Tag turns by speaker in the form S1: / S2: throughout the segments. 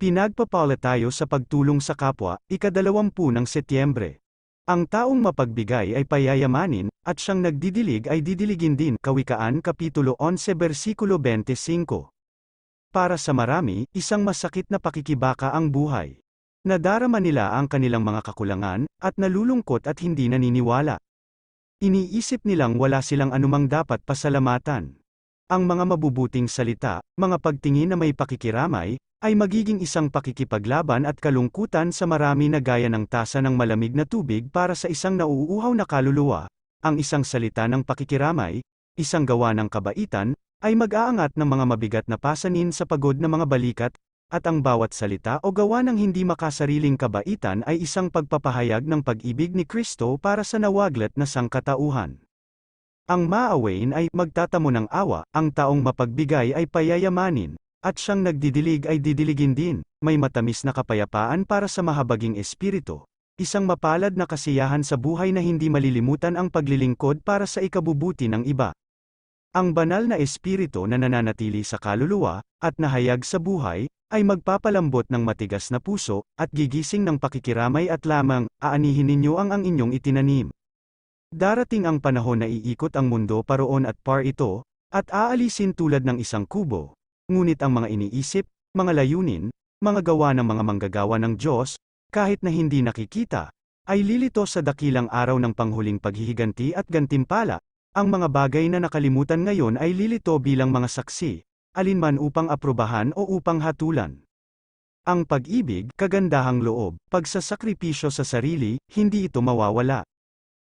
S1: Pinagpapala tayo sa pagtulong sa kapwa, ikadalawampu ng Setyembre. Ang taong mapagbigay ay payayamanin, at siyang nagdidilig ay didiligin din. Kawikaan Kapitulo 11 Versikulo 25. Para sa marami, isang masakit na pakikibaka ang buhay. Nadarama nila ang kanilang mga kakulangan, at nalulungkot at hindi naniniwala. Iniisip nilang wala silang anumang dapat pasalamatan. Ang mga mabubuting salita, mga pagtingin na may pakikiramay, ay magiging isang pakikipaglaban at kalungkutan sa marami na gaya ng tasa ng malamig na tubig para sa isang nauuhaw na kaluluwa. Ang isang salita ng pakikiramay, isang gawa ng kabaitan, ay mag-aangat ng mga mabigat na pasanin sa pagod na mga balikat, at ang bawat salita o gawa ng hindi makasariling kabaitan ay isang pagpapahayag ng pag-ibig ni Kristo para sa nawaglat na sangkatauhan. Ang maawain ay magtatamo ng awa, ang taong mapagbigay ay payayamanin, at siyang nagdidilig ay didiligin din, may matamis na kapayapaan para sa mahabaging espiritu. Isang mapalad na kasiyahan sa buhay na hindi malilimutan ang paglilingkod para sa ikabubuti ng iba. Ang banal na espiritu na nananatili sa kaluluwa, at nahayag sa buhay, ay magpapalambot ng matigas na puso, at gigising ng pakikiramay at lamang, aanihin ninyo ang ang inyong itinanim. Darating ang panahon na iikot ang mundo paroon at par ito, at aalisin tulad ng isang kubo. Ngunit ang mga iniisip, mga layunin, mga gawa ng mga manggagawa ng Diyos, kahit na hindi nakikita, ay lilito sa dakilang araw ng panghuling paghihiganti at gantimpala. Ang mga bagay na nakalimutan ngayon ay lilito bilang mga saksi, alinman upang aprubahan o upang hatulan. Ang pag-ibig, kagandahang loob, pagsasakripisyo sa sarili, hindi ito mawawala.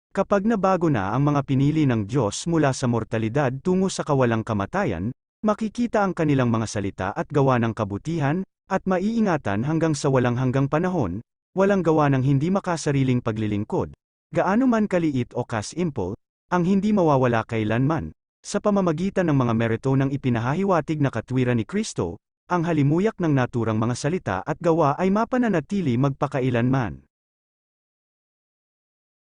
S1: Kapag nabago na ang mga pinili ng Diyos mula sa mortalidad tungo sa kawalang kamatayan, makikita ang kanilang mga salita at gawa ng kabutihan, at maiingatan hanggang sa walang hanggang panahon, walang gawa ng hindi makasariling paglilingkod. Gaano man kaliit o kasimple, ang hindi mawawala kailanman, sa pamamagitan ng mga merito ng ipinahahiwatig na katwiran ni Kristo, ang halimuyak ng naturang mga salita at gawa ay mapananatili magpakailanman.